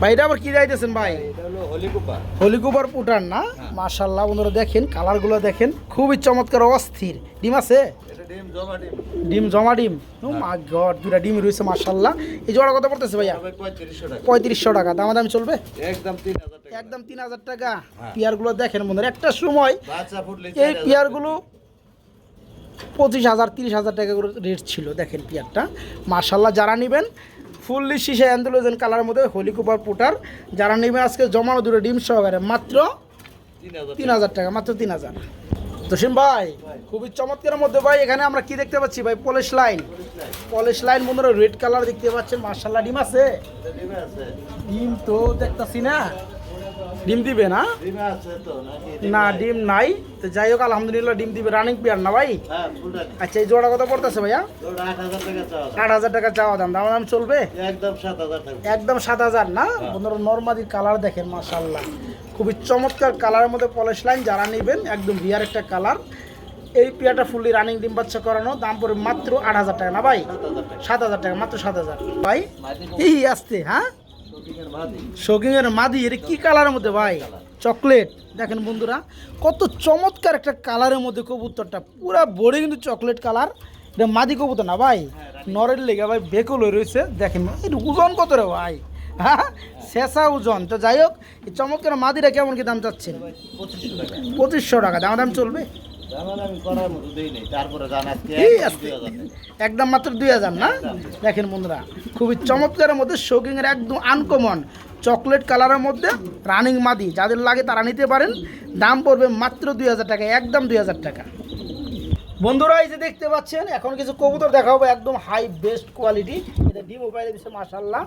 A: ভাই এটা আবার কি যাইতেছেন ভাই?
B: এটা হলো হলিকুপা
A: হলিকুবার পুটার না? মাশাল্লাহ বন্ধুরা দেখেন কালারগুলো দেখেন খুবই চমৎকার অস্থির। ডিম আছে?
B: ডিম জমা ডিম।
A: মা গড দুটা ডিম রয়েছে মাশাল্লাহ এই জোড়া কত পড়তেছে ভাইয়া?
B: পঁয়ত্রিশশো টাকা।
A: দামাদামি চলবে?
B: একদম তিন হাজার টাকা।
A: টাকা। পেয়ারগুলো দেখেন বন্ধুরা একটা সময় এই পেয়ারগুলো পঁচিশ হাজার তিরিশ হাজার টাকা করে রেট ছিল দেখেন পেয়ারটা মার্শাল্লাহ যারা নেবেন ফুললি শিশে অ্যান্ডোলোজেন কালারের মধ্যে হোলি কুপার পুটার যারা নেবেন আজকে জমানো দুটো ডিম সহকারে মাত্র
B: তিন হাজার
A: টাকা। মাত্র তিন হাজার। তোসিম ভাই খুবই চমৎকারের মধ্যে ভাই এখানে আমরা কি দেখতে পাচ্ছি ভাই? পলিশ লাইন পলিশ লাইন বন্ধুরা রেড কালার দেখতে পাচ্ছেন মার্শাল্লাহ ডিম আছে?
B: আছে।
A: ডিম তো দেখতাছি না। ডিম দিবে না?
B: ডিমে আছে তো নাকি
A: না ডিম নাই। তো যাই হোক আলহামদুলিল্লাহ ডিম দিবে রানিং পেয়ার না ভাই?
B: হ্যাঁ
A: আচ্ছা এই জোড়া কত পড়তেছে ভাইয়া?
B: আট হাজার টাকা চাওয়া
A: দাম। দাম। দাম চলবে?
B: একদম সাত হাজার
A: না? বন্ধুরা নর্মাদি কালার দেখেন মাশাল্লাহ খুবই চমৎকার কালারের মধ্যে পলিশ লাইন যারা নেবেন একদম রিয়ার একটা কালার। এই পেয়ারটা ফুললি রানিং ডিম বাচ্চা করানো দাম পড়ে মাত্র আট হাজার টাকা না ভাই?
B: সাত হাজার টাকা।
A: মাত্র সাত হাজার। ভাই এই আসতে হ্যাঁ? শোকিংয়ের মাদি। এটা কি কালারের মধ্যে ভাই? চকলেট। দেখেন বন্ধুরা কত চমৎকার একটা কালারের মধ্যে কবুতরটা। পুরা বড়ি কিন্তু চকলেট কালার। এটা মাদি কবুতর না ভাই? নরের লেগে ভাই বেকল হয়ে রয়েছে। দেখেন এর ওজন কত রে ভাই? হ্যাঁ শেষা ওজন। তো যাই হোক এই চমৎকার মাদিরা কেমন কি দাম চাচ্ছেন?
B: পঁচিশশো টাকা।
A: পঁচিশশো টাকা। দাম দাম চলবে?
B: একদম
A: মাত্র দুই হাজার না? দেখেন বন্ধুরা খুবই চমৎকারের মধ্যে শোকিংয়ের একদম আনকমন চকলেট কালারের মধ্যে রানিং মাদি। যাদের লাগে তারা নিতে পারেন। দাম পড়বে মাত্র দুই হাজার টাকা একদম দুই হাজার টাকা। বন্ধুরা এই যে দেখতে পাচ্ছেন এখন কিছু কবুতর দেখাবো একদম হাই বেস্ট কোয়ালিটি এটা ডিম মোবাইলে দিচ্ছে মাসাল্লাহ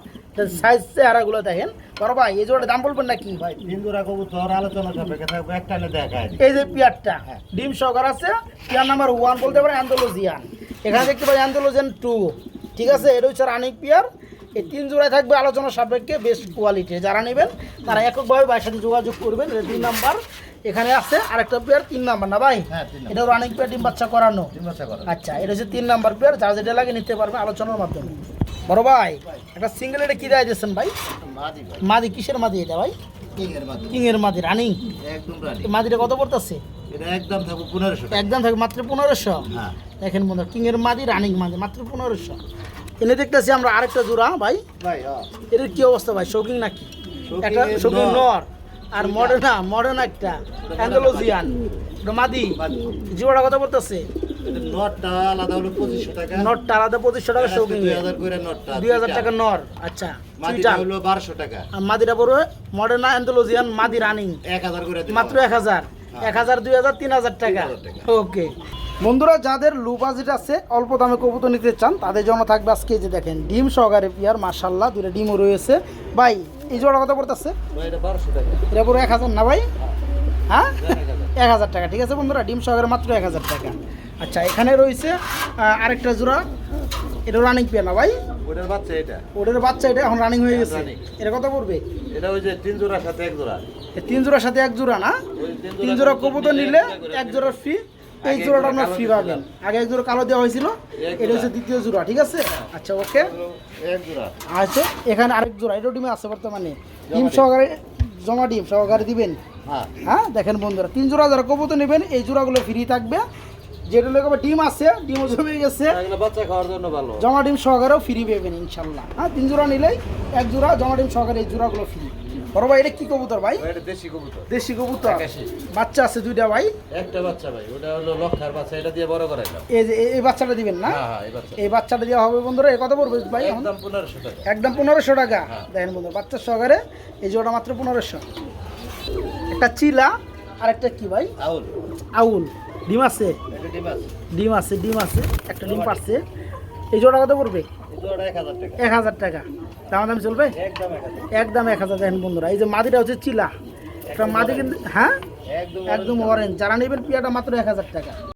A: সাইজ চেহারাগুলো দেখেন। বড় ভাই এই জোড়া দাম বলবেন না কি ভাই
B: হিন্দুরা কবুতর আলোচনা সাপেক্ষে থাকবে একটা দেখায়।
A: এই যে পিয়ারটা ডিম সহকার আছে। পিয়ার নাম্বার ওয়ান বলতে পারে অ্যান্ডোলোজিয়ান এখানে দেখতে পাই অ্যান্ডোলোজিয়ান টু ঠিক আছে এটা হচ্ছে রানিক পিয়ার এই তিন জোড়ায় থাকবে আলোচনা সাপেক্ষে বেস্ট কোয়ালিটি। যারা নেবেন তারা এককভাবে ভাইয়ের সাথে যোগাযোগ করবেন। দুই নাম্বার। এখানে আছে আরেকটা পেয়ার তিন নাম্বার না ভাই? এটা রানিক পেয়ার ডিম বাচ্চা করানো। আচ্ছা এটা হচ্ছে তিন নাম্বার পেয়ার যারা যেটা লাগে নিতে পারবে আলোচনার মাধ্যমে। বড় ভাই একটা সিঙ্গেল এটা কি দেয় দিয়েছেন ভাই?
B: মাদি
A: কিসের মাদি এটা ভাই?
B: কিংয়ের মাদি।
A: রানিং মাদিটা কত পড়তেছে?
B: একদম থাকবে পনেরোশো
A: একদম থাকে মাত্র পনেরোশো?
B: হ্যাঁ।
A: দেখেন বন্ধু কিংয়ের মাদি রানিং মাদি মাত্র পনেরোশো। এনে দেখতেছি আমরা আরেকটা জোড়া ভাই।
B: ভাই হ্যাঁ।
A: কি অবস্থা ভাই? শৌকিং নাকি? একটা শৌকিং
B: নর।
A: আর মডার্না মডার্ন একটা। অ্যান্ডোলজিয়ান মাদি। জোড়া পড়তেছে?
B: এটা নটটা আলাদা হলো পঁচিশশো টাকা।
A: নটটা আলাদা পঁচিশশো টাকা শৌকিং
B: দুই হাজার করে নটটা
A: দুই হাজার টাকা নর। আচ্ছা
B: মাদিটা। হলো বারোশো টাকা।
A: মাদিটা পড়বে মডার্না অ্যান্ডোলজিয়ান মাদি রানিং
B: এক হাজার করে
A: মাত্র এক হাজার। এক হাজার দুই হাজার তিন হাজার টাকা। ওকে বন্ধুরা যাদের লো বাজেট আছে অল্প দামে কবুতর নিতে চান তাদের জন্য থাকবে আজকে যে দেখেন ডিম সহকারে পিয়ার মার্শাল্লাহ দুটো ডিমও রয়েছে। ভাই এই জোড়া কথা পড়তেছে?
B: এটা
A: পুরো এক হাজার না ভাই? হ্যাঁ।
B: এক হাজার।
A: টাকা ঠিক আছে বন্ধুরা ডিম সহকারে মাত্র এক হাজার টাকা। আচ্ছা এখানে রয়েছে আরেকটা জোড়া। এটা রানিং পিয়ার না ভাই?
B: ওটার বাচ্চা এটা।
A: ওটার বাচ্চা এটা এখন রানিং হয়ে গেছে। এটা কত পড়বে?
B: এটা ওই যে তিন জোড়ার সাথে এক জোড়া।
A: তিন জোড়ার সাথে এক জোড়া না?
B: তিন
A: জোড়া কবুতর নিলে এক জোড়ার ফ্রি এই জোড়াটা
B: জোড়া
A: আপনার ফ্রি। পাবেন। আগে এক জোড়া কালো দেওয়া হয়েছিল এটা হচ্ছে দ্বিতীয় জোড়া ঠিক আছে? আচ্ছা ওকে।
B: এক জোড়া।
A: আচ্ছা এখানে আরেক জোড়া এটা ডিমে আছে বর্তমানে। ডিম সহকারে জমা ডিম সহকারে দিবেন।
B: হ্যাঁ।
A: হ্যাঁ দেখেন বন্ধুরা তিন জোড়া যারা কবুতর নেবেন এই জোড়াগুলো ফ্রি থাকবে। যেটা লোক ডিম আছে ডিমও জমে গেছে।
B: বাচ্চা খাওয়ার জন্য ভালো।
A: জমা ডিম সহকারেও ফ্রি পেবেন ইনশাল্লাহ। হ্যাঁ তিন জোড়া নিলেই এক জোড়া জমা ডিম সহকারে এই জোড়াগুলো ফ্রি। বড় ভাই এটা কি কবুতর ভাই?
B: এটা দেশি কবুতর।
A: দেশি কবুতর। বাচ্চা আছে দুইটা ভাই?
B: একটা বাচ্চা ভাই ওটা হলো লক্ষার বাচ্চা এটা দিয়ে বড় করাইলাম
A: এই যে এই- বাচ্চাটা দিবেন না?
B: হ্যাঁ হ্যাঁ এই
A: বাচ্চাটা দেওয়া হবে বন্ধুরা এ কত পড়বে ভাই
B: একদম পনেরোশো টাকা।
A: একদম পনেরোশো টাকা।
B: হ্যাঁ।
A: দেখেন বন্ধু বাচ্চার সহকারে এই জোড়া মাত্র পনেরোশো। একটা চিলা আর একটা কি ভাই?
B: আউল।
A: আউল। ডিম আছে?
B: ডিম আছে।
A: ডিম আছে ডিম আছে একটা ডিম পারছে। এই জোড়া কত পড়বে?
B: এক হাজার টাকা।
A: দাম দাম চলবে?
B: একদম এক হাজার।
A: দেখেন বন্ধুরা এই যে মাদিটা হচ্ছে চিলা। মাদি কিন্তু হ্যাঁ?
B: একদম
A: একদম অরেঞ্জ যারা নেবেন পিয়াটা মাত্র এক হাজার টাকা।